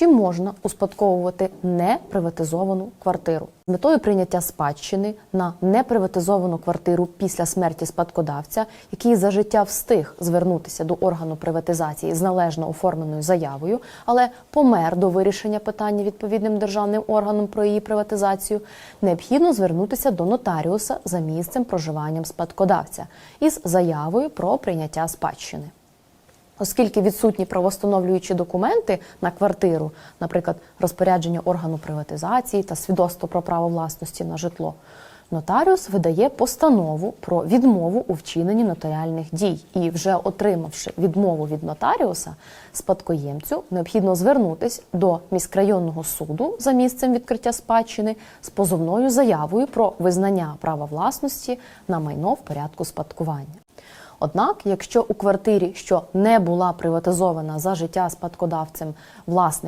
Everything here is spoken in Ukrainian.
чи можна успадковувати неприватизовану квартиру. З метою прийняття спадщини на неприватизовану квартиру після смерті спадкодавця, який за життя встиг звернутися до органу приватизації з належно оформленою заявою, але помер до вирішення питання відповідним державним органом про її приватизацію, необхідно звернутися до нотаріуса за місцем проживанням спадкодавця із заявою про прийняття спадщини. Оскільки відсутні правостановлюючі документи на квартиру, наприклад, розпорядження органу приватизації та свідоцтво про право власності на житло, нотаріус видає постанову про відмову у вчиненні нотаріальних дій. І вже отримавши відмову від нотаріуса, спадкоємцю необхідно звернутись до міськрайонного суду за місцем відкриття спадщини з позовною заявою про визнання права власності на майно в порядку спадкування. Однак, якщо у квартирі, що не була приватизована за життя спадкодавцем власник